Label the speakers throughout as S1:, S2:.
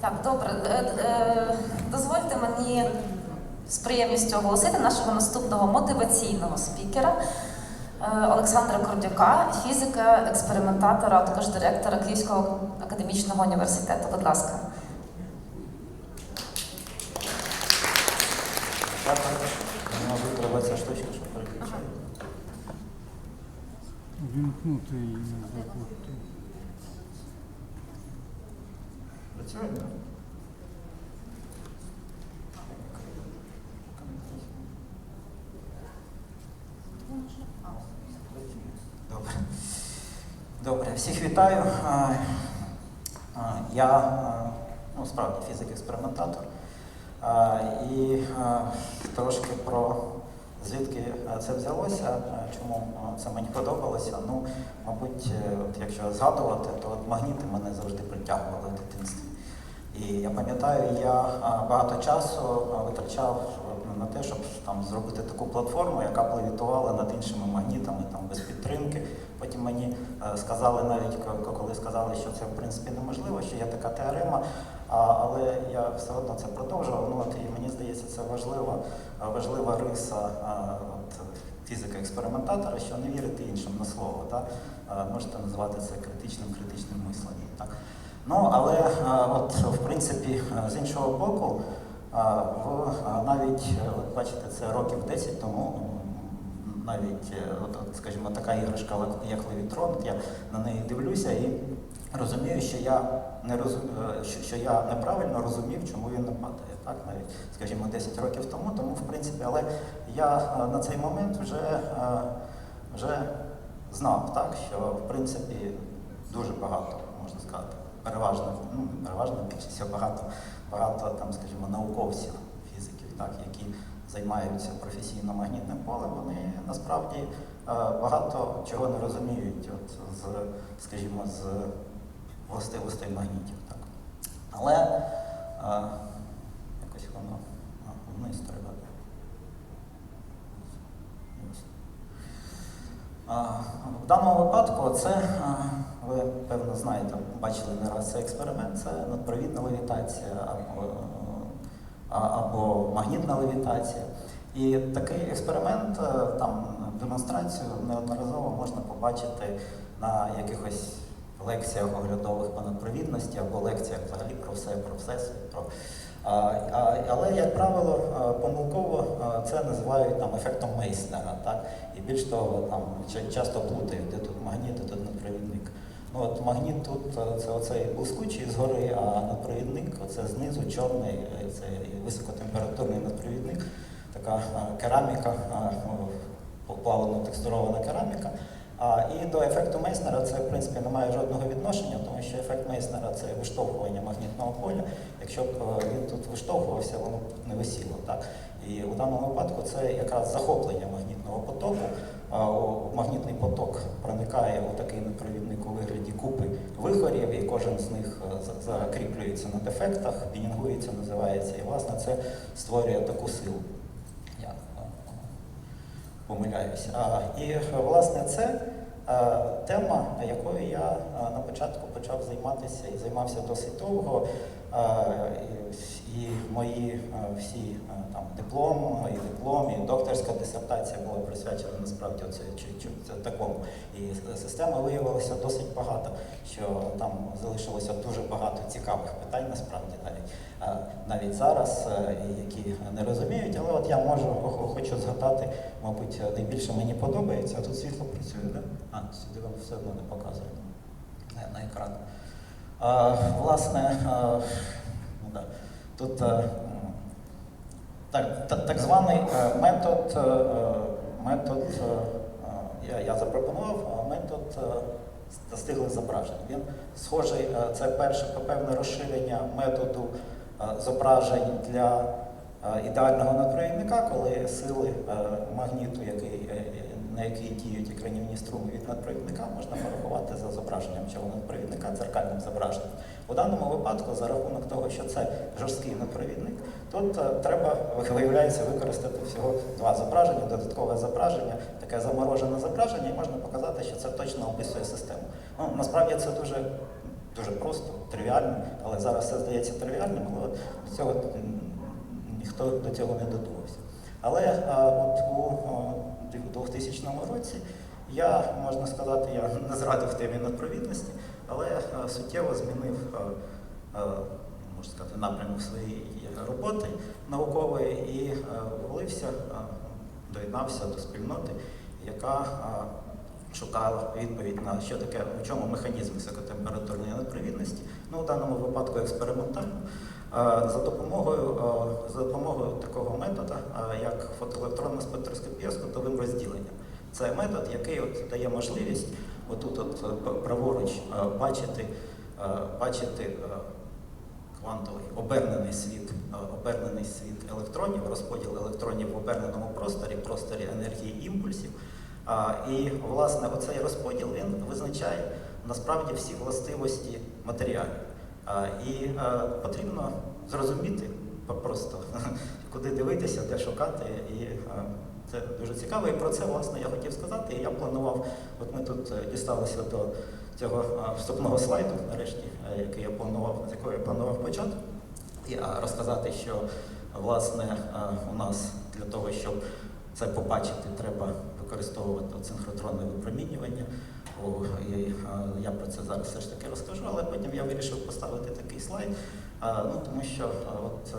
S1: Так, добре. Е, е, Дозвольте мені з приємністю оголосити нашого наступного мотиваційного спікера е, Олександра Кордюка, фізика, експериментатора, а також директора Київського академічного університету. Будь ласка.
S2: Треба ця штучка, щоб переключати.
S3: Вімкнути її не забути.
S2: Працює. Добре. Добре, всіх вітаю. Я ну, справді фізик-експериментатор. І трошки про звідки це взялося, чому це мені подобалося. Ну, мабуть, е, от якщо згадувати, то от магніти мене завжди притягували в дитинстві. І я пам'ятаю, я багато часу витрачав е, на те, щоб там зробити таку платформу, яка б левітувала над іншими магнітами там без підтримки. Потім мені е, сказали навіть коли сказали, що це в принципі неможливо, що є така теорема, але я все одно це продовжував. Ну от і мені здається, це важлива, важлива риса от, фізика експериментатора, що не вірити іншим на слово. Так? Можете назвати це критичним критичним мисленням. Так? Ну, але от, в принципі, з іншого боку, в, навіть, от бачите, це років 10 тому, навіть, е, от, скажімо, така іграшка, як Левітрон, я на неї дивлюся і розумію, що я, не розум... е, що, я неправильно розумів, чому він не падає. Так, навіть, скажімо, 10 років тому, тому, в принципі, але я е, на цей момент вже, е, вже знав, так, що, в принципі, дуже багато, можна сказати, переважно, ну, переважно більшість, багато, багато там, скажімо, науковців, фізиків, так, які займаються професійно магнітним полем, вони насправді багато чого не розуміють от, з, скажімо, з властивостей магнітів. Так. Але е, якось воно вниз треба. В даному випадку це, ви певно знаєте, бачили не раз цей експеримент, це надпровідна левітація або, або магнітна левітація. І такий експеримент, е, там демонстрацію неодноразово можна побачити на якихось лекціях оглядових по надпровідності або лекціях взагалі про все, про все. Про... А, а, але, як правило, помилково це називають там ефектом Мейснера. Так? І більш того, там часто плутають, де тут магніт, де тут надпровідник. Ну, от магніт тут це оцей блискучий згори, а надпровідник це знизу чорний, е, це високотемпературний надпровідник, така кераміка, ну, текстурована кераміка. А, і до ефекту Мейснера це в принципі не має жодного відношення, тому що ефект Мейснера це виштовхування магнітного поля. Якщо б е, він тут виштовхувався, воно б не висіло. Так? І у даному випадку це якраз захоплення магнітного потоку. Магнітний поток проникає у такий непровідник у вигляді купи вихорів, і кожен з них е, закріплюється на дефектах, пінінгується, називається. І власне це створює таку силу. А, і е, власне це е, тема, якою я е, на початку почав займатися і займався досить довго. І, мої всі там диплом, і диплом, і докторська дисертація була присвячена насправді оце, чи, чи, це такому. І система виявилася досить багато, що там залишилося дуже багато цікавих питань, насправді навіть навіть зараз, е, які не розуміють, але от я можу хочу згадати, мабуть, найбільше мені подобається. Тут світло працює, да? А, сюди вам все одно не показує на, екран. Власне, ну, тут е, так, та- так званий е, метод, е, е, метод я, я запропонував метод достиглих зображень. Він схожий, це перше певне розширення методу зображень для ідеального надпровідника, коли сили магніту, який, на який діють екранівні струми від надпровідника, можна порахувати за зображенням цього надпровідника, дзеркальним зображенням. У даному випадку, за рахунок того, що це жорсткий надпровідник, тут е, треба, виявляється, використати всього два зображення, додаткове зображення, таке заморожене зображення, і можна показати, що це точно описує систему. Ну, насправді це дуже дуже просто, тривіально, але зараз це здається тривіальним, але до цього ніхто до цього не додумався. Але а, от у 2000 році я, можна сказати, я не зрадив темі надпровідності, але суттєво змінив а, можна сказати, напрямок своєї роботи наукової і влився, доєднався до спільноти, яка шукала відповідь на що таке, у чому механізм високотемпературної надпровідності, ну, в даному випадку експериментально, за допомогою, за допомогою такого методу, як фотоелектронна спектроскопія з кутовим розділенням. Це метод, який от дає можливість отут от е, праворуч е, бачити, е, бачити е, квантовий обернений світ, е, обернений світ електронів, розподіл електронів в оберненому просторі, просторі енергії імпульсів. І власне оцей розподіл він визначає насправді всі властивості матеріалів. І е, потрібно зрозуміти просто, куди дивитися, де шукати. І е, це дуже цікаво. І про це власне я хотів сказати. І я планував, от ми тут е, дісталися до цього вступного слайду, нарешті, який я планував, з якого я планував почати, розказати, що власне у нас для того, щоб це побачити, треба використовувати синхротронне випромінювання. І, е, я про це зараз все ж таки розкажу, але потім я вирішив поставити такий слайд, е, ну, тому що е, от,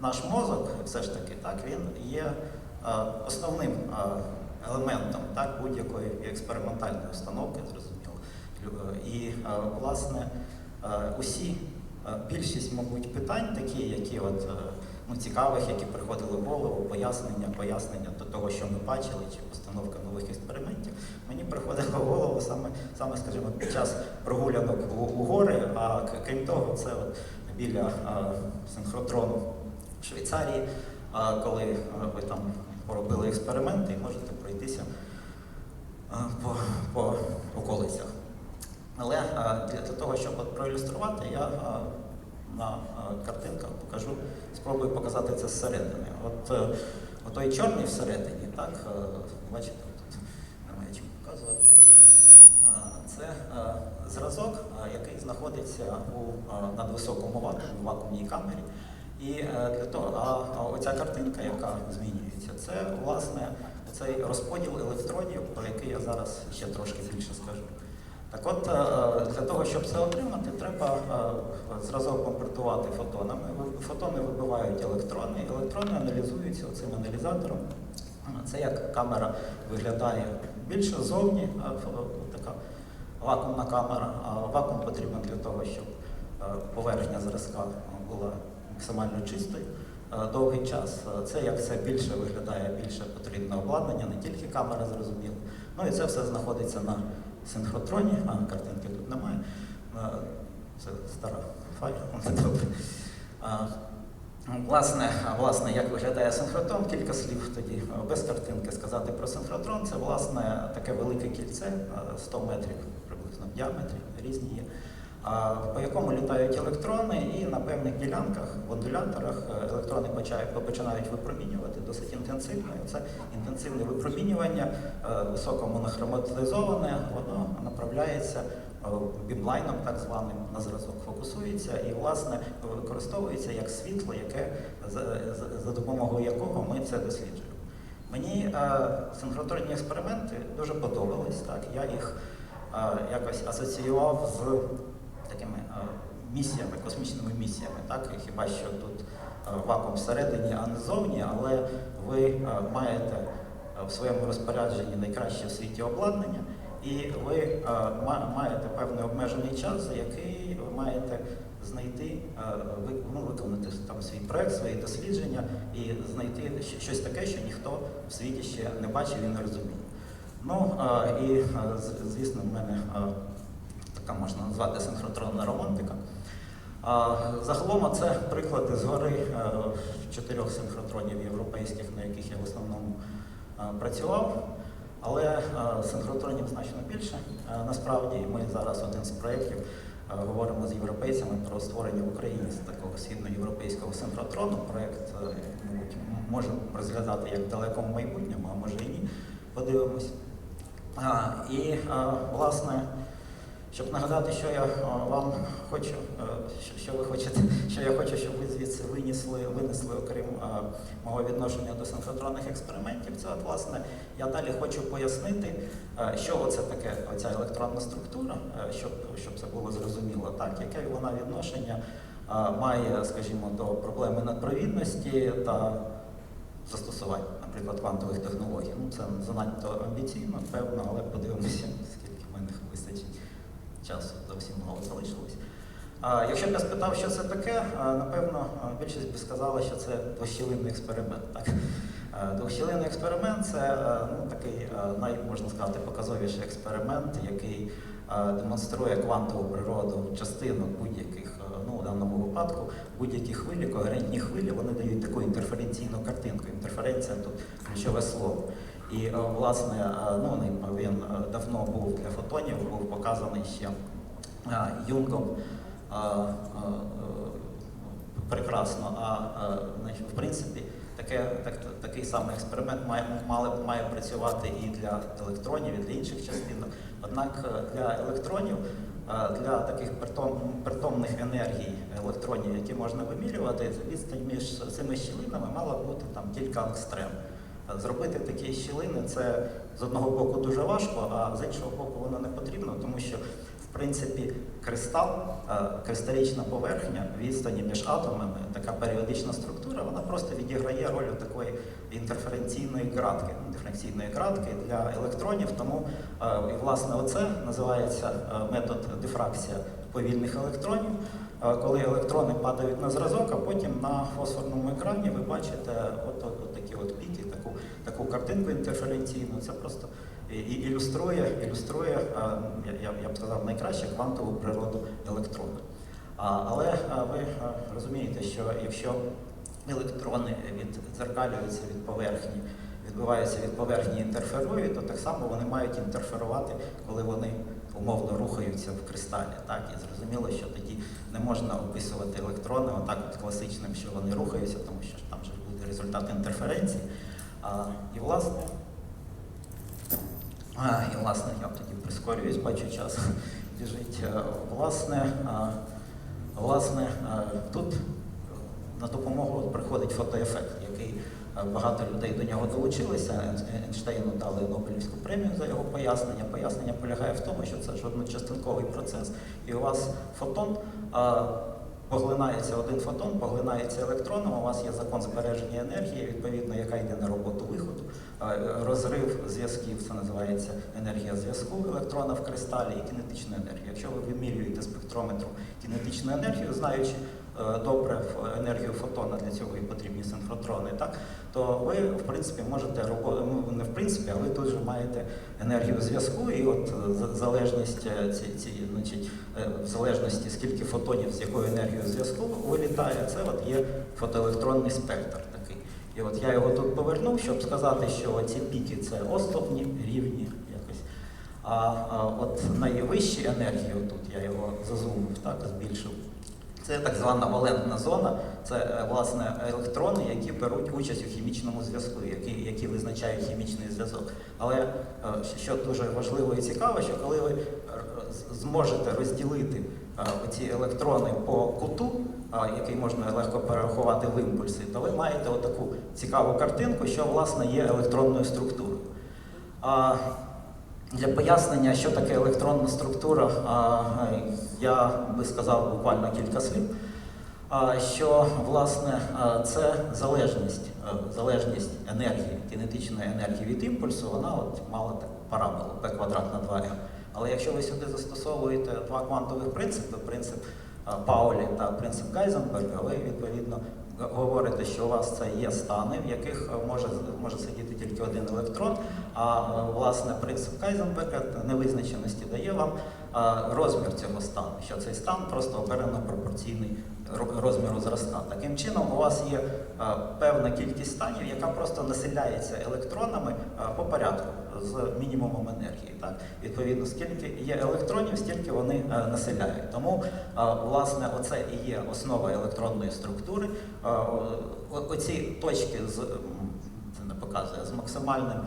S2: наш мозок все ж таки так, він є основним елементом так, будь-якої експериментальної установки, зрозуміло. І, власне, усі, більшість, мабуть, питань такі, які от, ну, цікавих, які приходили в голову, пояснення, пояснення до того, що ми бачили, чи постановка нових експериментів, мені приходило в голову саме, саме скажімо, під час прогулянок у, у гори, а крім того, це от біля е, синхротрону в Швейцарії, а коли е, ви там поробили експерименти і можете пройтися е, по, по околицях. Але е, для, того, щоб от проілюструвати, я е, на е, картинках покажу, спробую показати це зсередини. От е, отой чорний всередині, так, е, бачите, тут немає чим показувати. Це зразок, який знаходиться у надвисокому вакуумі, вакуумній камері. І для того, а оця картинка, яка змінюється, це власне цей розподіл електронів, про який я зараз ще трошки більше скажу. Так от, е, для того, щоб це отримати, треба е, зразок комплектувати фотонами. Фотони вибивають електрони, електрони аналізуються цим аналізатором. Це як камера виглядає більше ззовні, е, така вакуумна камера. А вакуум потрібен для того, щоб е, поверхня зразка була максимально чистою е, довгий час. Е, Це як це більше виглядає, більше потрібне обладнання, не тільки камера зрозуміло. Ну і це все знаходиться на синхротроні, а картинки тут немає. Е, Це стара файл. А, Власне, власне, як виглядає синхротрон, кілька слів тоді е, без картинки сказати про синхротрон. Це власне таке велике кільце, е, 100 метрів приблизно в діаметрі, різні є, по якому літають електрони, і на певних ділянках, в ондуляторах е, електрони починають випромінювати досить інтенсивно. Це інтенсивне випромінювання, е, високомонохроматизоване, воно направляється е, бімлайном, так званим, на зразок фокусується і, власне, використовується як світло, яке за, допомогою якого ми це досліджуємо. Мені синхротронні експерименти дуже подобались. Так, я їх якось асоціював з такими е, місіями, космічними місіями. Так? Хіба що тут е, вакуум всередині, а не ззовні, але ви е, маєте в своєму розпорядженні найкраще в світі обладнання, і ви маєте певний обмежений час, за який ви маєте знайти, ну, виконати там свій проект, свої дослідження і знайти щось таке, що ніхто в світі ще не бачив і не розуміє. Ну і звісно, в мене така можна назвати синхротронна романтика. Загалом це приклади згори е, чотирьох синхротронів європейських, на яких я в основному е, працював. Але е, синхротронів значно більше. Насправді ми зараз один з проєктів говоримо з європейцями про створення в Україні такого східноєвропейського синхротрону. Проєкт, мабуть, можемо розглядати як в далекому майбутньому, а може і ні. Подивимось. І, власне, щоб нагадати, що я е, вам хочу, е, що, ви хочете, що я хочу, щоб ви звідси винесли, винесли, окрім е, мого відношення до синхротронних експериментів. Це от, власне, я далі хочу пояснити, що оце таке оця електронна структура, щоб, щоб це було зрозуміло, так, яке вона відношення має, скажімо, до проблеми надпровідності та застосувань, наприклад, квантових технологій. Ну, це занадто амбіційно, певно, але подивимося, скільки в мене вистачить часу, зовсім мало залишилось. Якщо б я спитав, що це таке, напевно, більшість би сказала, що це двощілинний експеримент. Так? А, Двощілинний експеримент це ну, такий, най, можна сказати, показовіший експеримент, який демонструє квантову природу частинок будь-яких, ну, в даному випадку, будь-які хвилі, когерентні хвилі, вони дають таку інтерференційну картинку. Інтерференція тут ключове слово. І е, власне, е, ну він- е, давно був для фотонів, був показаний ще Юнгом прекрасно. А в принципі, таке, так, такий самий експеримент має, має, має працювати і для електронів, і для інших частинок. Однак для електронів, для таких притом, притомних енергій електронів, які можна вимірювати, відстань між цими щілинами мала бути там кілька ангстрем. Зробити такі щілини це з одного боку дуже важко, а з іншого боку воно не потрібно, тому що в принципі кристал, е, кристалічна поверхня відстані між атомами, така періодична структура, вона просто відіграє роль такої інтерференційної градки, диференційної градки для електронів. Тому е, і власне оце називається е, метод дифракція повільних електронів. Коли електрони падають на зразок, а потім на фосфорному екрані ви бачите от, от, от такі от піки, таку, картинку інтерференційну. Це просто ілюструє, ілюструє е, я, я, б сказав, найкраще квантову природу електрона. Але е, ви е, розумієте, що якщо електрони віддзеркалюються від поверхні, відбиваються від поверхні і інтерферують, то так само вони мають інтерферувати, коли вони умовно рухаються в кристалі. Так? І зрозуміло, що тоді не можна описувати електрони отак от класичним, що вони рухаються, тому що там же буде результат інтерференції. І власне, і власне, я тоді прискорююсь, бачу час біжить. Е, Власне, власне, тут на допомогу приходить фотоефект, який е, багато людей до нього долучилися. Ейн- Ейнштейну дали Нобелівську премію за його пояснення. Пояснення полягає в тому, що це ж одночастинковий процес, і у вас фотон. Поглинається один фотон, поглинається електроном, у вас є закон збереження енергії, відповідно, яка йде на роботу виходу. Е, Розрив зв'язків, це називається енергія зв'язку електрона в кристалі і кінетична енергія. Якщо ви вимірюєте спектрометром кінетичну енергію, знаючи добре ф- енергію фотона, для цього і потрібні синхротрони, так, то ви, в принципі, можете ну не в принципі, а ви тут же маєте енергію зв'язку, і от е, залежність е, ці, ці, значить, е, в залежності скільки фотонів з якою енергією зв'язку вилітає, це от є фотоелектронний спектр такий. І от я його тут повернув, щоб сказати, що ці піки це остовні, рівні. А, а от найвищі енергії, тут я його зазумив, так, збільшив. Це так звана валентна зона, це е, власне електрони, які беруть участь у хімічному зв'язку, які, які визначають хімічний зв'язок. Але е, що дуже важливо і цікаво, що коли ви е, зможете розділити ці електрони по куту, який можна легко перерахувати в імпульси, то ви маєте отаку цікаву картинку, що власне є електронною структурою. Для пояснення, що таке електронна структура, я би сказав буквально кілька слів. Що власне це залежність, залежність енергії, кінетичної енергії від імпульсу, вона от мала параболу p квадрат на 2m. Але якщо ви сюди застосовуєте два квантових принципи, принцип Паулі та принцип Гайзенберга, ви відповідно говорите, що у вас це є стани, в яких може, може сидіти тільки один електрон, а власне принцип Гайзенберга невизначеності дає вам розмір цього стану, що цей стан просто оберено пропорційний розміру зразка. Таким чином, у вас є певна кількість станів, яка просто населяється електронами по порядку з мінімумом енергії. Так? Відповідно, скільки є електронів, стільки вони е, населяють. Тому, власне, оце і є основа електронної структури. Оці точки з це не показує з максимальним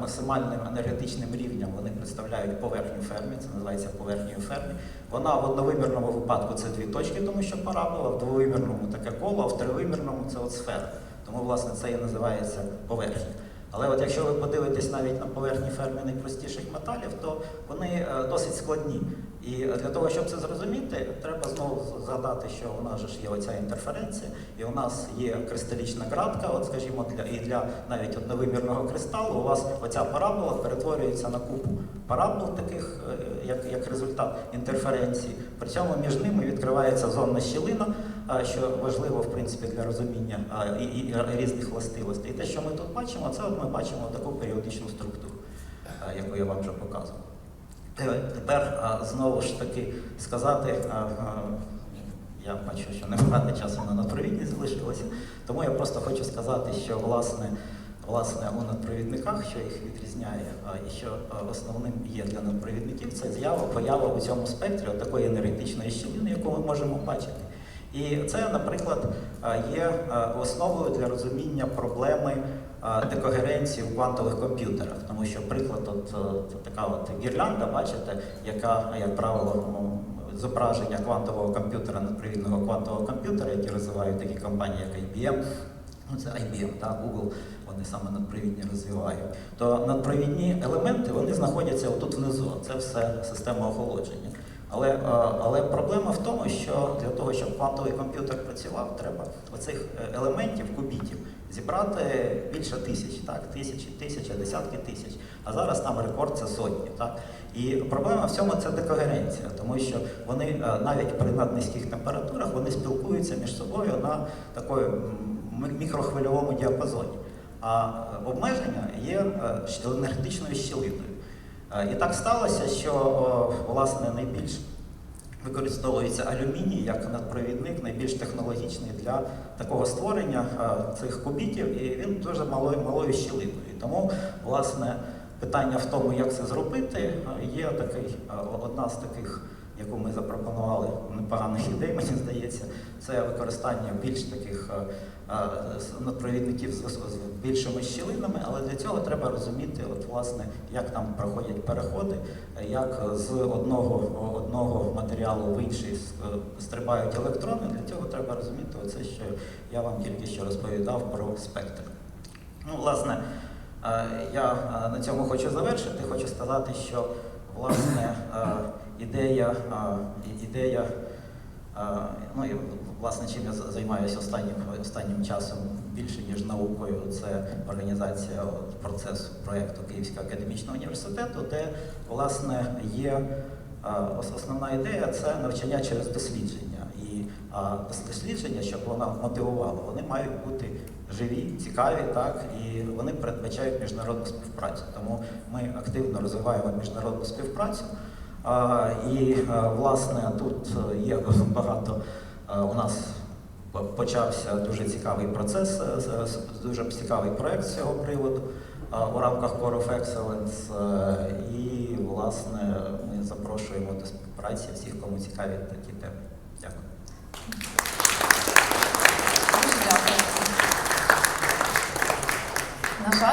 S2: максимальним енергетичним рівнем вони представляють поверхню фермі, це називається поверхнею фермі. Вона в одновимірному випадку це дві точки, тому що парабола, в двовимірному таке коло, а в тривимірному це от сфера. Тому, власне, це і називається поверхня. Але от якщо ви подивитесь навіть на поверхні ферми найпростіших металів, то вони е, досить складні. І для того, щоб це зрозуміти, треба знову згадати, що у нас же ж є оця інтерференція, і у нас є кристалічна кратка, от скажімо, для і для навіть одновимірного кристалу у вас оця парабола перетворюється на купу парабол, таких е, як, як результат інтерференції. При цьому між ними відкривається зонна щілина, що важливо в принципі для розуміння і, і різних властивостей. І те, що ми тут бачимо, це от ми бачимо таку періодичну структуру, яку я вам вже показував. Тепер знову ж таки сказати, я бачу, що небагато часу на надпровідні залишилося, тому я просто хочу сказати, що власне, власне у надпровідниках, що їх відрізняє, і що основним є для надпровідників, це з'ява, поява у цьому спектрі такої енергетичної щілини, яку ми можемо бачити. І це, наприклад, є основою для розуміння проблеми декогеренції в квантових комп'ютерах. Тому що приклад, от, е, така от гірлянда, бачите, яка, як правило, ну, зображення квантового комп'ютера, надпровідного квантового комп'ютера, які розвивають такі компанії, як IBM, ну це IBM, та Google, вони саме надпровідні розвивають. То надпровідні елементи вони знаходяться отут внизу. Це все система охолодження. Але, е, але проблема в тому, що для того, щоб квантовий комп'ютер працював, треба оцих е, елементів, кубітів, зібрати більше тисяч, так, тисячі, тисячі, десятки тисяч. А зараз там рекорд це сотні. Так? І проблема в цьому це декогеренція, тому що вони е, навіть при наднизьких температурах вони спілкуються між собою на такої м, мікрохвильовому діапазоні. А обмеження є е, енергетичною щілиною. Е, І так сталося, що власне найбільш використовується алюміній як надпровідник, найбільш технологічний для такого створення е, цих кубітів, і він дуже малою, малою щілиною. Тому, власне, питання в тому, як це зробити, е, є такий, е, одна з таких, яку ми запропонували непоганих ідей, мені здається, це використання більш таких е, е, з- більшими щілинами, але для цього треба розуміти, от, власне, як там проходять переходи, як з одного, одного матеріалу в інший е, стрибають електрони. Для цього треба розуміти оце, що я вам тільки що розповідав про спектр. Ну, власне, е, я на цьому хочу завершити. Хочу сказати, що власне ідея, ідея ну власне чим я займаюся останнім останнім часом більше ніж наукою, це організація процесу проєкту Київського академічного університету, де власне є основна ідея це навчання через дослідження. І дослідження, щоб воно мотивувало, вони мають бути живі, цікаві, так і вони передбачають міжнародну співпрацю. Тому ми активно розвиваємо міжнародну співпрацю. І власне тут є багато у нас почався дуже цікавий процес, е, дуже цікавий проект з цього приводу е, у рамках Core of Excellence. е, І власне ми запрошуємо до співпраці всіх, кому цікаві такі теми. Дякую.